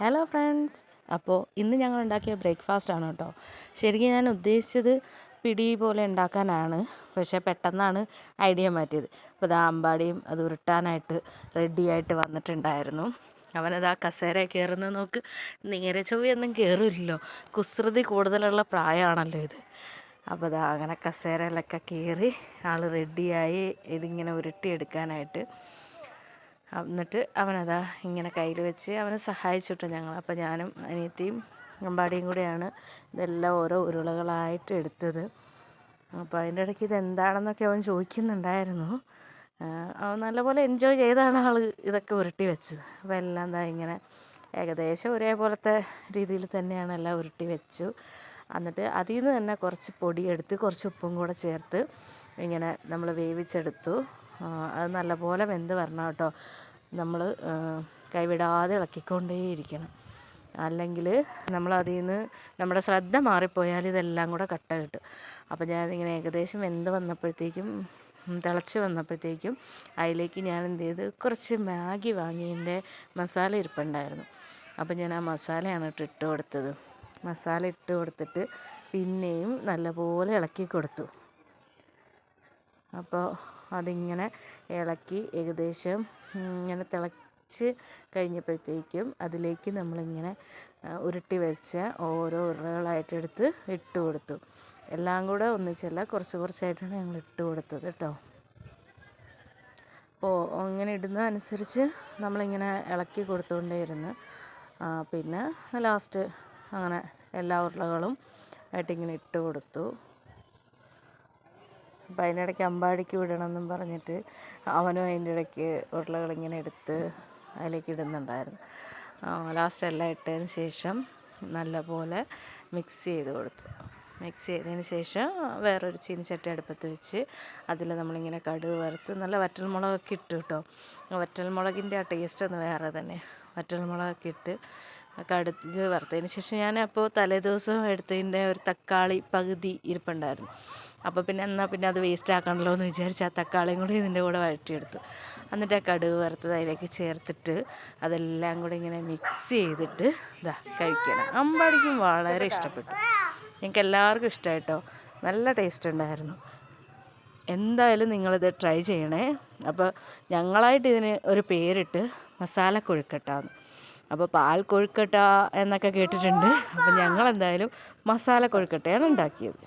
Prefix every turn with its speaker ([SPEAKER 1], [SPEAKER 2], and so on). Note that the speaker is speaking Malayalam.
[SPEAKER 1] ഹലോ ഫ്രണ്ട്സ് അപ്പോൾ ഇന്ന് ഞങ്ങൾ ഉണ്ടാക്കിയ ബ്രേക്ക്ഫാസ്റ്റ് ആണ് കേട്ടോ. ശരിക്കും ഞാൻ ഉദ്ദേശിച്ചത് പിടി പോലെ ഉണ്ടാക്കാനാണ്. പക്ഷേ പെട്ടെന്നാണ് ഐഡിയ മാറ്റിയത്. അപ്പോൾ ഇതാ അമ്പാടിയും അത് ഉരുട്ടാനായിട്ട് റെഡിയായിട്ട് വന്നിട്ടുണ്ടായിരുന്നു. അവനത് ആ കസേര കയറുന്ന നോക്ക്. നേരെ ചൊവ്വയൊന്നും കയറില്ലല്ലോ കുസൃതി കൂടുതലുള്ള പ്രായമാണല്ലോ ഇത്. അപ്പോൾ ഇതാ അങ്ങനെ കസേരയിലൊക്കെ കയറി ആൾ റെഡിയായി ഇതിങ്ങനെ ഉരുട്ടിയെടുക്കാനായിട്ട് എന്നിട്ട് അവനതാ ഇങ്ങനെ കയ്യിൽ വെച്ച് അവനെ സഹായിച്ചിട്ടു ഞങ്ങൾ. അപ്പോൾ ഞാനും അനിയത്തിയും അമ്പാടിയും കൂടെയാണ് ഇതെല്ലാം ഓരോ ഉരുളകളായിട്ട് എടുത്തത്. അപ്പോൾ അതിന്റെ ഇടയ്ക്ക് ഇത് എന്താണെന്നൊക്കെ അവൻ ചോദിക്കുന്നുണ്ടായിരുന്നു. നല്ലപോലെ എൻജോയ് ചെയ്താണ് ആൾ ഇതൊക്കെ ഉരുട്ടി വെച്ചത്. അപ്പോൾ എല്ലാം എന്താ ഇങ്ങനെ ഏകദേശം ഒരേപോലത്തെ രീതിയിൽ തന്നെയാണ് എല്ലാം ഉരുട്ടി വെച്ചു. എന്നിട്ട് അതിൽ നിന്ന് തന്നെ കുറച്ച് പൊടിയെടുത്ത് കുറച്ച് ഉപ്പും കൂടെ ചേർത്ത് ഇങ്ങനെ നമ്മൾ വേവിച്ചെടുത്തു. അത് നല്ലപോലെ വെന്ത് വരണം കേട്ടോ. നമ്മൾ കൈവിടാതെ ഇളക്കിക്കൊണ്ടേയിരിക്കണം. അല്ലെങ്കിൽ നമ്മൾ അതിൽ നിന്ന് നമ്മുടെ ശ്രദ്ധ മാറിപ്പോയാൽ ഇതെല്ലാം കൂടെ കട്ട കിട്ടും. അപ്പോൾ ഞാനിങ്ങനെ ഏകദേശം എന്ത് വന്നപ്പോഴത്തേക്കും തിളച്ച് വന്നപ്പോഴത്തേക്കും അതിലേക്ക് ഞാൻ എന്ത് ചെയ്ത് കുറച്ച് മാഗി വാങ്ങിയതിന്റെ മസാല ഇരിപ്പുണ്ടായിരുന്നു. അപ്പോൾ ഞാൻ ആ മസാലയാണ് ഇട്ട് ഇട്ട് കൊടുത്തത്. മസാല ഇട്ട് കൊടുത്തിട്ട് പിന്നെയും നല്ലപോലെ ഇളക്കി കൊടുത്തു. അപ്പോൾ അതിങ്ങനെ ഇളക്കി ഏകദേശം ഇങ്ങനെ തിളച്ച് കഴിഞ്ഞപ്പോഴത്തേക്കും അതിലേക്ക് നമ്മളിങ്ങനെ ഉരുട്ടി വെച്ച ഓരോ ഉരുളകളായിട്ട് എടുത്ത് ഇട്ട് കൊടുത്തു. എല്ലാം കൂടെ ഒന്നിച്ചല്ല കുറച്ച് കുറച്ചായിട്ടാണ് ഞങ്ങൾ ഇട്ട് കൊടുത്തത് കേട്ടോ. അപ്പോൾ അങ്ങനെ ഇടുന്നതനുസരിച്ച് നമ്മളിങ്ങനെ ഇളക്കി കൊടുത്തുകൊണ്ടേയിരുന്നു. പിന്നെ ലാസ്റ്റ് അങ്ങനെ എല്ലാ ഉരുളകളും ആയിട്ടിങ്ങനെ ഇട്ട് കൊടുത്തു. അപ്പം അതിന്റെ ഇടയ്ക്ക് അമ്പാടിക്ക് വിടണമെന്നും പറഞ്ഞിട്ട് അവനും അതിന്റെ ഇടയ്ക്ക് ഉരുളകളിങ്ങനെ എടുത്ത് അതിലേക്ക് ഇടുന്നുണ്ടായിരുന്നു. ലാസ്റ്റ് എല്ലാം ഇട്ടതിന് ശേഷം നല്ലപോലെ മിക്സ് ചെയ്ത് കൊടുത്തു. മിക്സ് ചെയ്തതിന് ശേഷം വേറൊരു ചീനിച്ചട്ടി അടുപ്പത്ത് വെച്ച് അതിൽ നമ്മളിങ്ങനെ കടുക് വറുത്ത് നല്ല വറ്റൽമുളകൊക്കെ ഇട്ടു കേട്ടോ. വറ്റൽമുളകിന്റെ ആ ടേസ്റ്റ് ഒന്ന് വേറെ തന്നെ. വറ്റൽമുളകൊക്കെ ഇട്ട് കടുക് വറുത്തതിന് ശേഷം ഞാൻ അപ്പോൾ തലേദിവസം എടുത്തതിന്റെ ഒരു തക്കാളി പകുതി ഇരിപ്പുണ്ടായിരുന്നു. അപ്പോൾ പിന്നെ എന്നാൽ പിന്നെ അത് വേസ്റ്റ് ആക്കണമല്ലോ എന്ന് വിചാരിച്ച് ആ തക്കാളിയും കൂടി ഇതിന്റെ കൂടെ വഴറ്റിയെടുത്തു. എന്നിട്ട് ആ കടുക് വറുത്തത് അതിലേക്ക് ചേർത്തിട്ട് അതെല്ലാം കൂടി ഇങ്ങനെ മിക്സ് ചെയ്തിട്ട് ഇതാ കഴിക്കണം. അമ്പാടിക്കും വളരെ ഇഷ്ടപ്പെട്ടു. ഞങ്ങൾക്ക് എല്ലാവർക്കും ഇഷ്ടമായിട്ടോ നല്ല ടേസ്റ്റ് ഉണ്ടായിരുന്നു. എന്തായാലും നിങ്ങളിത് ട്രൈ ചെയ്യണേ. അപ്പോൾ ഞങ്ങളായിട്ട് ഇതിന് ഒരു പേരിട്ട് മസാല കൊഴുക്കട്ടാന്ന് അപ്പോൾ പാൽ കൊഴുക്കട്ട എന്നൊക്കെ കേട്ടിട്ടുണ്ട്. അപ്പോൾ ഞങ്ങൾ എന്തായാലും മസാല കൊഴുക്കട്ടയാണ് ഉണ്ടാക്കിയത്.